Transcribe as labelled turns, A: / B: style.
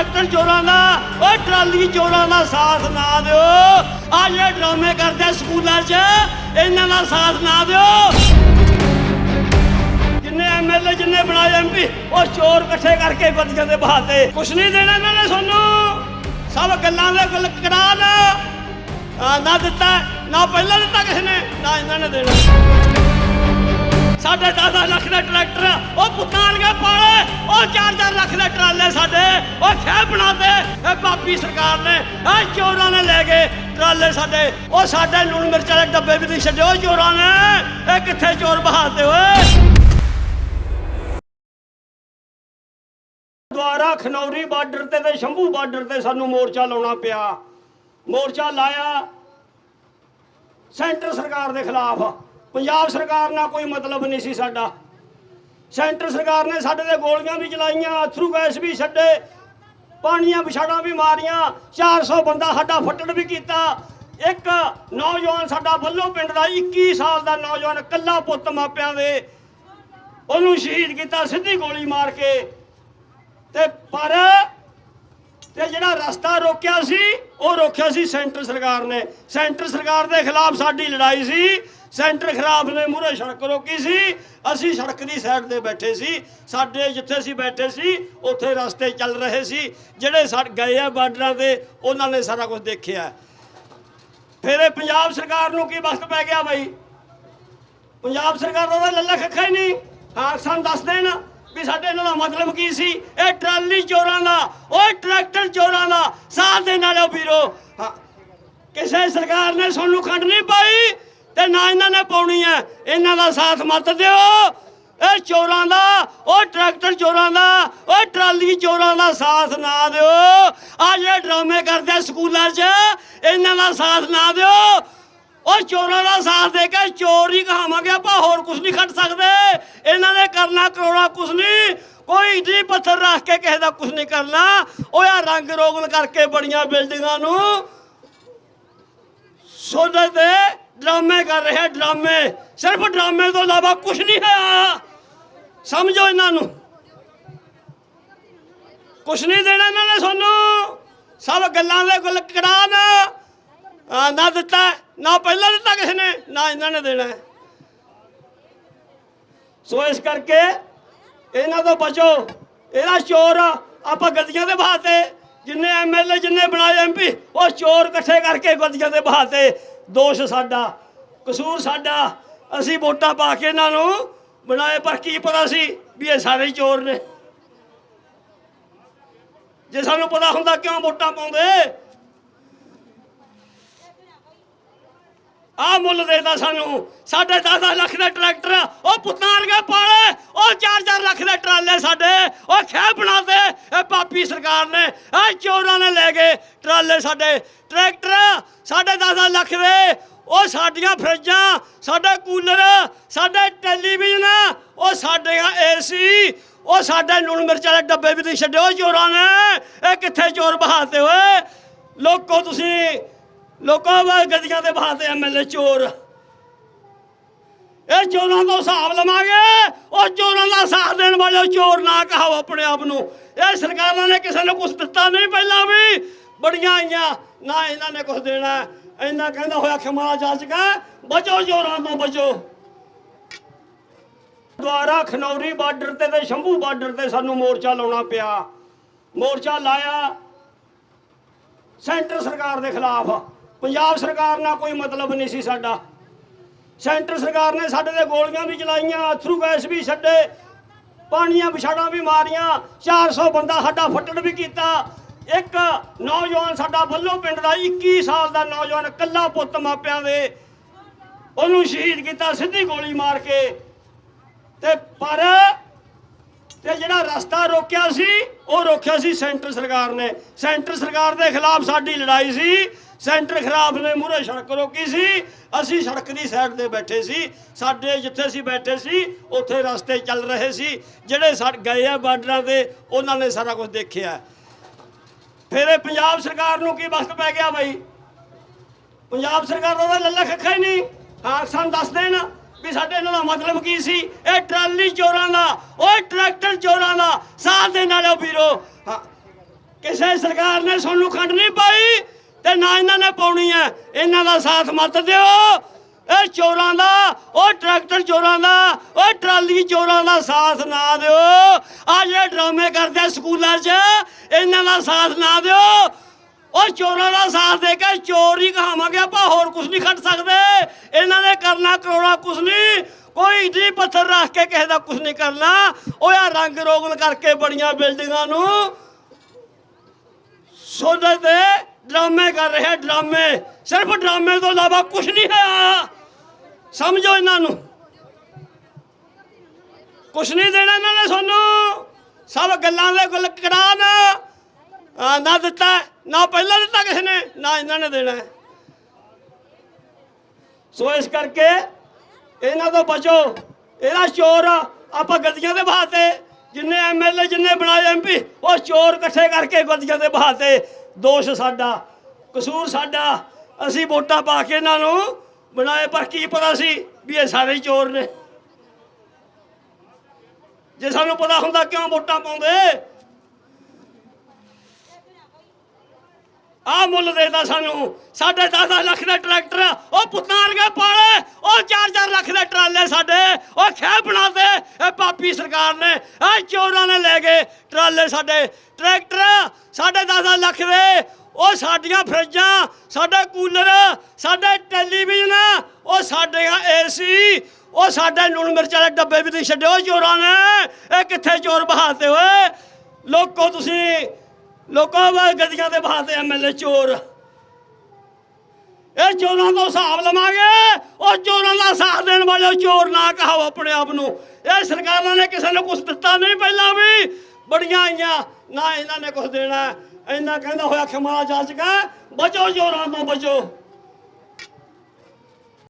A: Tractor ਚੋਰਾਂ ਦਾ, ਓਏ trolley ਚੋਰਾਂ ਦਾ ਸਾਥ ਨਾ ਦਿਓ। ਆ ਜਿਹੜੇ ਡਰਾਮੇ ਕਰਦੇ ਸਕੂਲਾਂ 'ਚ, ਇਹਨਾਂ ਦਾ ਸਾਥ ਨਾ ਦਿਓ। ਜਿੰਨੇ ਐਮਐਲਏ ਜਿੰਨੇ ਬਣਾਏ ਐਮਪੀ ਉਹ ਚੋਰ ਇਕੱਠੇ ਕਰਕੇ ਬੰਦੀਆਂ ਦੇ ਬਹਾਤੇ ਕੁਛ ਨਹੀਂ ਦੇਣਾ ਇਹਨਾਂ ਨੇ ਸਾਨੂੰ। ਸਭ ਗੱਲਾਂ ਦੇ ਗੱਲ ਕਰਾ ਨਾ ਦਿੱਤਾ, ਨਾ ਪਹਿਲਾਂ ਦਿੱਤਾ ਕਿਸੇ ਨੇ, ਨਾ ਇਹਨਾਂ ਨੇ ਦੇਣਾ। ਸਾਡੇ 10 ਲੱਖ ਦਾ ਟਰੈਕਟਰ, ਉਹ ਪੁੱਤਾਂ ਪਾਲੇ, ਉਹ 4-4 ਲੱਖ ਦੇ ਟਰਾਲੇ ਸਾਡੇ, ਉਹ ਖਹਿ ਬਣਾਤੇ ਇਹ ਬਾਪੀ ਸਰਕਾਰ ਨੇ, ਇਹ ਚੋਰਾਂ ਨੇ ਲੈ ਗਏ ਟਰਾਲੇ ਸਾਡੇ। ਉਹ ਸਾਡੇ ਲੂਣ ਮਿਰਚ ਵਾਲੇ ਡੱਬੇ ਵੀ ਨਹੀਂ ਛੱਡੇ ਉਹ ਚੋਰਾਂ ਨੇ। ਇਹ ਕਿੱਥੇ ਚੋਰ ਬਹਾਤੇ ਓਏ ਦੁਆਰਾ ਖਨੌਰੀ ਬਾਰਡਰ ਤੇ ਤੇ ਸ਼ੰਭੂ ਬਾਰਡਰ ਤੇ ਸਾਨੂੰ ਮੋਰਚਾ ਲਾਉਣਾ ਪਿਆ। ਮੋਰਚਾ ਲਾਇਆ ਸੈਂਟਰ ਸਰਕਾਰ ਦੇ ਖਿਲਾਫ। ਪੰਜਾਬ ਸਰਕਾਰ ਨਾਲ ਕੋਈ ਮਤਲਬ ਨਹੀਂ ਸੀ ਸਾਡਾ। ਸੈਂਟਰ ਸਰਕਾਰ ਨੇ ਸਾਡੇ ਤੇ ਗੋਲੀਆਂ ਵੀ ਚਲਾਈਆਂ, ਅਥਰੂ ਗੈਸ ਵੀ ਛੱਡੇ, ਪਾਣੀਆਂ ਵਿਛਾੜਾਂ ਵੀ ਮਾਰੀਆਂ 400 ਬੰਦਾ ਸਾਡਾ ਫੱਟੜ ਵੀ ਕੀਤਾ। ਇੱਕ ਨੌਜਵਾਨ ਸਾਡਾ ਵੱਲੋਂ ਪਿੰਡ ਦਾ 21 ਸਾਲ ਦਾ ਨੌਜਵਾਨ ਇਕੱਲਾ ਪੁੱਤ ਮਾਪਿਆਂ ਦੇ ਉਹਨੂੰ ਸ਼ਹੀਦ ਕੀਤਾ, ਸਿੱਧੀ ਗੋਲੀ ਮਾਰ ਕੇ। ਤੇ ਪਰ ਤੇ ਜਿਹੜਾ ਰਸਤਾ ਰੋਕਿਆ ਸੀ, ਉਹ ਰੋਕਿਆ ਸੀ ਸੈਂਟਰ ਸਰਕਾਰ ਨੇ। ਸੈਂਟਰ ਸਰਕਾਰ ਦੇ ਖਿਲਾਫ ਸਾਡੀ ਲੜਾਈ ਸੀ। ਸੈਂਟਰ ਖਿਲਾਫ ਨੇ ਮੂਹਰੇ ਸੜਕ ਰੋਕੀ ਸੀ। ਅਸੀਂ ਸੜਕ ਦੀ ਸਾਈਡ ਤੇ ਬੈਠੇ ਸੀ। ਸਾਡੇ ਜਿੱਥੇ ਅਸੀਂ ਬੈਠੇ ਸੀ, ਉੱਥੇ ਰਸਤੇ ਚੱਲ ਰਹੇ ਸੀ। ਜਿਹੜੇ ਸੜ ਗਏ ਆ ਬਾਰਡਰਾਂ ਤੇ, ਉਹਨਾਂ ਨੇ ਸਾਰਾ ਕੁਝ ਦੇਖਿਆ। ਫਿਰ ਇਹ ਪੰਜਾਬ ਸਰਕਾਰ ਨੂੰ ਕੀ ਵਕਤ ਪੈ ਗਿਆ ਬਾਈ? ਪੰਜਾਬ ਸਰਕਾਰ ਦਾ ਲੱਲਾ ਖੱਖਾ ਹੀ ਨਹੀਂ। ਹਾਂ ਸਾਨੂੰ ਦੱਸ ਦੇਣ। ਵੀ ਸਾਡੇ ਇਹਨਾਂ ਦਾ ਮਤਲਬ ਕੀ ਸੀ? ਇਹ ਟਰਾਲੀ ਚੋਰਾਂ ਦਾ, ਓਏ ਟਰੈਕਟਰ ਚੋਰਾਂ ਦਾ। ਸਾਥ ਦੇ ਨਾਲੋ ਵੀਰੋ ਕਿਸੇ ਸਰਕਾਰ ਨੇ ਸਾਨੂੰ ਖੰਡ ਨਹੀਂ ਪਾਈ ਤੇ ਨਾ ਇਹਨਾਂ ਨੇ ਪਾਉਣੀ ਹੈ। ਇਹਨਾਂ ਦਾ ਸਾਥ ਮਤ ਦਿਓ। ਇਹ ਚੋਰਾਂ ਦਾ ਉਹ ਟਰੈਕਟਰ ਚੋਰਾਂ ਦਾ ਉਹ ਟਰਾਲੀ ਚੋਰਾਂ ਦਾ ਸਾਥ ਨਾ ਦਿਓ। ਆ ਜਿਹੜੇ ਡਰਾਮੇ ਕਰਦੇ ਸਕੂਲਾਂ 'ਚ, ਇਹਨਾਂ ਦਾ ਸਾਥ ਨਾ ਦਿਓ। ਉਹ ਚੋਰਾਂ ਦਾ ਸਾਥ ਦੇ ਕੇ ਚੋਰ ਹੀ ਕਹਾਵਾਂਗੇ, ਆਪਾਂ ਹੋਰ ਕੁਝ ਨਹੀਂ ਖੱਟ ਸਕਦੇ। ਇਹਨਾਂ ਨੇ ਕਰਨਾ ਕਰੋਨਾ ਕੁਝ ਨਹੀਂ। ਕੋਈ ਇੱਡੀ ਪੱਥਰ ਰੱਖ ਕੇ ਕਿਸੇ ਦਾ ਕੁਝ ਨਹੀਂ ਕਰਨਾ। ਉਹ ਆ ਰੰਗ ਰੋਗਨ ਕਰਕੇ ਬੜੀਆਂ ਬਿਲਡਿੰਗਾਂ ਨੂੰ ਸੋਨੇ ਤੇ ਡਰਾਮੇ ਕਰ ਰਹੇ, ਡਰਾਮੇ। ਸਿਰਫ ਡਰਾਮੇ ਤੋਂ ਇਲਾਵਾ ਕੁਝ ਨਹੀਂ ਹੈ ਸਮਝੋ ਇਹਨਾਂ ਨੂੰ। ਕੁਝ ਨਹੀਂ ਦੇਣਾ ਇਹਨਾਂ ਨੇ ਸਾਨੂੰ। ਸਭ ਗੱਲਾਂ ਦੇ ਗੁਲ ਕਰਾ ਨਾ ਨਾ ਦਿੱਤਾ, ਨਾ ਪਹਿਲਾਂ ਦਿੱਤਾ ਕਿਸੇ ਨੇ, ਨਾ ਇਹਨਾਂ ਨੇ ਦੇਣਾ। ਸੋ ਇਸ ਕਰਕੇ ਇਹਨਾਂ ਤੋਂ ਬਚੋ। ਇਹਦਾ ਚੋਰ ਆਪਾਂ ਗੱਦੀਆਂ ਦੇ ਬਹਾਤੇ। ਜਿੰਨੇ ਐਮਐਲਏ ਜਿੰਨੇ ਬਣਾਏ ਐਮਪੀ ਉਹ ਚੋਰ ਇਕੱਠੇ ਕਰਕੇ ਗੱਦੀਆਂ ਦੇ ਬਹਾਤੇ। ਦੋਸ਼ ਸਾਡਾ, ਕਸੂਰ ਸਾਡਾ। ਅਸੀਂ ਵੋਟਾਂ ਪਾ ਕੇ ਇਹਨਾਂ ਨੂੰ ਬਣਾਏ, ਪਰ ਕੀ ਪਤਾ ਸੀ ਵੀ ਇਹ ਸਾਰੇ ਚੋਰ ਨੇ। ਜੇ ਸਾਨੂੰ ਪਤਾ ਹੁੰਦਾ ਕਿਉਂ ਵੋਟਾਂ ਪਾਉਂਦੇ ਆ ਮੁੱਲ ਦੇਦਾ ਸਾਨੂੰ। ਸਾਡੇ 10 ਲੱਖ ਦਾ ਟਰੈਕਟਰ ਉਹ ਪੁੱਤਾਂ ਵਰਗੇ ਪਾਲੇ। ਉਹ 4-4 ਲੱਖ ਦੇ ਟਰਾਲੇ ਸਾਡੇ। ਉਹ ਖਹਿ ਬਣਾਤੇ ਇਹ ਪਾਪੀ ਸਰਕਾਰ ਨੇ, ਇਹ ਚੋਰਾਂ ਨੇ ਲੈ ਗਏ ਟਰਾਲੇ ਸਾਡੇ। ਟਰੈਕਟਰ ਸਾਡੇ 10 ਲੱਖ ਦੇ। ਉਹ ਸਾਡੀਆਂ ਫਰਿੱਜਾਂ, ਸਾਡੇ ਕੂਲਰ, ਸਾਡੇ ਟੈਲੀਵਿਜ਼ਨ, ਉਹ ਸਾਡੀਆਂ ਏਸੀ, ਉਹ ਸਾਡੇ ਲੂਣ ਮਿਰਚ ਵਾਲੇ ਡੱਬੇ ਵੀ ਨਹੀਂ ਛੱਡੇ ਉਹ ਚੋਰਾਂ ਨੇ। ਇਹ ਕਿੱਥੇ ਚੋਰ ਬਹਾਤੇ ਹੋਏ? ਲੋਕੋ, ਤੁਸੀਂ ਲੋਕਾਂ ਵਾ ਗੱਡੀਆਂ ਦੇ ਬਹਾਤੇ ਐਮਐਲਏ ਚੋਰ। ਇਹ ਚੋਰਾਂ ਦਾ ਹਿਸਾਬ ਲਵਾਂਗੇ, ਉਹ ਚੋਰਾਂ ਦਾ ਸਾਥ ਦੇਣ ਵਾਲੇ ਚੋਰ ਨਾ ਕਹਾਓ ਆਪਣੇ ਆਪ ਨੂੰ। ਇਹ ਸਰਕਾਰਾਂ ਨੇ ਕਿਸੇ ਨੂੰ ਕੁਝ ਦਿੱਤਾ ਨਹੀਂ ਪਹਿਲਾਂ ਵੀ। ਬੜੀਆਂ ਆਈਆਂ, ਨਾ ਇਹਨਾਂ ਨੇ ਕੁਝ ਦੇਣਾ। ਇਹਨਾਂ ਕਹਿੰਦਾ ਹੋਇਆ ਖਮਾਲਾ ਜਾ ਬਚੋ ਚੋਰਾਂ ਤੋਂ, ਬਚੋ। ਦੁਆਰਾ ਖਨੌਰੀ ਬਾਰਡਰ ਤੇ ਤੇ ਸ਼ੰਭੂ ਬਾਰਡਰ ਤੇ ਸਾਨੂੰ ਮੋਰਚਾ ਲਾਉਣਾ ਪਿਆ। ਮੋਰਚਾ ਲਾਇਆ ਸੈਂਟਰ ਸਰਕਾਰ ਦੇ ਖਿਲਾਫ। ਪੰਜਾਬ ਸਰਕਾਰ ਨਾਲ ਕੋਈ ਮਤਲਬ ਨਹੀਂ ਸੀ ਸਾਡਾ। ਸੈਂਟਰ ਸਰਕਾਰ ਨੇ ਸਾਡੇ ਤੇ ਗੋਲੀਆਂ ਵੀ ਚਲਾਈਆਂ, ਅਥਰੂ ਗੈਸ ਵੀ ਛੱਡੇ, ਪਾਣੀਆਂ ਵਿਛਾੜਾਂ ਵੀ ਮਾਰੀਆਂ 400 ਬੰਦਾ ਸਾਡਾ ਫੱਟੜ ਵੀ ਕੀਤਾ। ਇੱਕ ਨੌਜਵਾਨ ਸਾਡਾ ਵੱਲੋਂ ਪਿੰਡ ਦਾ 21 ਸਾਲ ਦਾ ਨੌਜਵਾਨ ਕੱਲਾ ਪੁੱਤ ਮਾਪਿਆਂ ਦੇ ਉਹਨੂੰ ਸ਼ਹੀਦ ਕੀਤਾ, ਸਿੱਧੀ ਗੋਲੀ ਮਾਰ ਕੇ। ਤੇ ਪਰ ਤੇ ਜਿਹੜਾ ਰਸਤਾ ਰੋਕਿਆ ਸੀ, ਉਹ ਰੋਕਿਆ ਸੀ ਸੈਂਟਰ ਸਰਕਾਰ ਨੇ। ਸੈਂਟਰ ਸਰਕਾਰ ਦੇ ਖਿਲਾਫ ਸਾਡੀ ਲੜਾਈ ਸੀ। ਸੈਂਟਰ ਖਿਲਾਫ ਨੇ ਮੂਹਰੇ ਸੜਕ ਰੋਕੀ ਸੀ। ਅਸੀਂ ਸੜਕ ਦੀ ਸਾਈਡ ਤੇ ਬੈਠੇ ਸੀ। ਸਾਡੇ ਜਿੱਥੇ ਅਸੀਂ ਬੈਠੇ ਸੀ, ਉੱਥੇ ਰਸਤੇ ਚੱਲ ਰਹੇ ਸੀ। ਜਿਹੜੇ ਸੜ ਗਏ ਆ ਬਾਰਡਰਾਂ ਤੇ, ਉਹਨਾਂ ਨੇ ਸਾਰਾ ਕੁਝ ਦੇਖਿਆ। ਫਿਰ ਇਹ ਪੰਜਾਬ ਸਰਕਾਰ ਨੂੰ ਕੀ ਵਕਤ ਪੈ ਗਿਆ ਬਾਈ? ਪੰਜਾਬ ਸਰਕਾਰ ਦਾ ਤਾਂ ਲੱਲਾ ਖੱਖਾ ਹੀ ਨਹੀਂ। ਹਾਂ ਸਾਨੂੰ ਦੱਸ ਦੇਣ। ਵੀ ਸਾਡੇ ਇਹਨਾਂ ਮਤਲਬ ਕੀ ਸੀ? ਇਹ ਟਰਾਲੀ ਚੋਰਾਂ ਦਾ ਓਏ ਟਰੈਕਟਰ ਚੋਰਾਂ ਦਾ। ਸਾਥ ਦੇ ਨਾਲੋ ਵੀਰੋ ਕਿਸੇ ਸਰਕਾਰ ਨੇ ਸਾਨੂੰ ਖੰਡ ਨਹੀਂ ਪਾਈ ਤੇ ਨਾ ਇਹਨਾਂ ਨੇ ਪਾਉਣੀ ਹੈ। ਇਹਨਾਂ ਦਾ ਸਾਥ ਮਤ ਦਿਓ। ਇਹ ਚੋਰਾਂ ਦਾ, ਉਹ ਟਰੈਕਟਰ ਚੋਰਾਂ ਦਾ, ਉਹ ਟਰਾਲੀ ਚੋਰਾਂ ਦਾ ਸਾਥ ਨਾ ਦਿਓ। ਆ ਜਿਹੜੇ ਡਰਾਮੇ ਕਰਦੇ ਸਕੂਲਾਂ 'ਚ, ਇਹਨਾਂ ਦਾ ਸਾਥ ਨਾ ਦਿਓ। ਉਹ ਚੋਰਾਂ ਦਾ ਸਾਥ ਦੇ ਕੇ ਚੋਰ ਹੀ ਕਹਾਵਾਂਗੇ, ਆਪਾਂ ਹੋਰ ਕੁਝ ਨਹੀਂ ਖੱਟ ਸਕਦੇ। ਇਹਨਾਂ ਨੇ ਕਰਨਾ ਕਰੋਨਾ ਕੁਝ ਨਹੀਂ। ਕੋਈ ਜੀ ਪੱਥਰ ਰੱਖ ਕੇ ਕਿਸੇ ਦਾ ਕੁਝ ਨਹੀਂ ਕਰਨਾ। ਉਹ ਆ ਰੰਗ ਰੋਗਨ ਕਰਕੇ ਬੜੀਆਂ ਬਿਲਡਿੰਗਾਂ ਨੂੰ ਸੋਨੇ ਤੇ ਡਰਾਮੇ ਕਰ ਰਹੇ ਡਰਾਮੇ। ਸਿਰਫ ਡਰਾਮੇ ਤੋਂ ਇਲਾਵਾ ਕੁਝ ਨਹੀਂ ਹੈ ਸਮਝੋ ਇਹਨਾਂ ਨੂੰ। ਕੁਝ ਨਹੀਂ ਦੇਣਾ ਇਹਨਾਂ ਨੇ ਸਾਨੂੰ। ਸਭ ਗੱਲਾਂ ਦੇ ਗੁਲ ਕੜਾਨ। ਆ, ਨਾ ਦਿੱਤਾ ਨਾ ਪਹਿਲਾਂ ਦਿੱਤਾ ਕਿਸੇ ਨੇ ਨਾ ਇਹਨਾਂ ਨੇ ਦੇਣਾ। ਸੋ ਇਸ ਕਰਕੇ ਇਹਨਾਂ ਤੋਂ ਬਚੋ। ਇਹਦਾ ਚੋਰ ਆਪਾਂ ਗੱਦੀਆਂ ਦੇ ਬਹਾਤੇ ਜਿੰਨੇ ਐਮਐਲਏ ਜਿੰਨੇ ਬਣਾਏ ਐਮਪੀ ਉਹ ਚੋਰ ਇਕੱਠੇ ਕਰਕੇ ਗੱਦੀਆਂ ਦੇ ਬਹਾਤੇ ਦੋਸ਼ ਸਾਡਾ ਕਸੂਰ ਸਾਡਾ। ਅਸੀਂ ਵੋਟਾਂ ਪਾ ਕੇ ਇਹਨਾਂ ਨੂੰ ਬਣਾਏ ਪਰ ਕੀ ਪਤਾ ਸੀ ਵੀ ਇਹ ਸਾਰੇ ਚੋਰ ਨੇ। ਜੇ ਸਾਨੂੰ ਪਤਾ ਹੁੰਦਾ ਕਿਉਂ ਵੋਟਾਂ ਪਾਉਂਦੇ ਆ ਮੁੱਲ ਦੇਦਾ ਸਾਨੂੰ। ਸਾਡੇ 10 ਲੱਖ ਦਾ ਟਰੈਕਟਰ ਉਹ ਪੁੱਤਾਂ ਵਰਗੇ ਪਾਲੇ। ਉਹ 4-4 ਲੱਖ ਦੇ ਟਰਾਲੇ ਸਾਡੇ। ਉਹ ਖਹਿ ਬਣਾਤੇ ਇਹ ਪਾਪੀ ਸਰਕਾਰ ਨੇ, ਇਹ ਚੋਰਾਂ ਨੇ ਲੈ ਗਏ ਟਰਾਲੇ ਸਾਡੇ। ਟਰੈਕਟਰ ਸਾਡੇ 10 ਲੱਖ ਦੇ। ਉਹ ਸਾਡੀਆਂ ਫਰਿੱਜਾਂ, ਸਾਡੇ ਕੂਲਰ, ਸਾਡੇ ਟੈਲੀਵਿਜ਼ਨ, ਉਹ ਸਾਡੀਆਂ ਏਸੀ, ਉਹ ਸਾਡੇ ਲੂਣ ਮਿਰਚ ਵਾਲੇ ਡੱਬੇ ਵੀ ਤੁਸੀਂ ਛੱਡਿਓ। ਚੋਰਾਂ ਨੇ। ਇਹ ਕਿੱਥੇ ਚੋਰ ਬਹਾਤੇ ਹੋਏ? ਲੋਕੋ ਤੁਸੀਂ ਲੋਕਾਂ ਵਾ ਗੱਡੀਆਂ ਦੇ ਬਹਾਤੇ ਐਮਐਲਏ ਚੋਰ। ਇਹ ਚੋਰਾਂ ਦਾ ਹਿਸਾਬ ਲਵਾਂਗੇ, ਉਹ ਚੋਰਾਂ ਦਾ ਸਾਥ ਦੇਣ ਵਾਲੇ ਚੋਰ ਨਾ ਕਹਾਓ ਆਪਣੇ ਆਪ ਨੂੰ। ਇਹ ਸਰਕਾਰਾਂ ਨੇ ਕਿਸੇ ਨੂੰ ਕੁਝ ਦਿੱਤਾ ਨਹੀਂ ਪਹਿਲਾਂ ਵੀ। ਬੜੀਆਂ ਆਈਆਂ, ਨਾ ਇਹਨਾਂ ਨੇ ਕੁਝ ਦੇਣਾ। ਇਹਨਾਂ ਕਹਿੰਦਾ ਹੋਇਆ ਖਮਾਲਾ ਜਾ ਚੁੱਕਾ ਬਚੋ ਚੋਰਾਂ ਤੋਂ ਬਚੋ।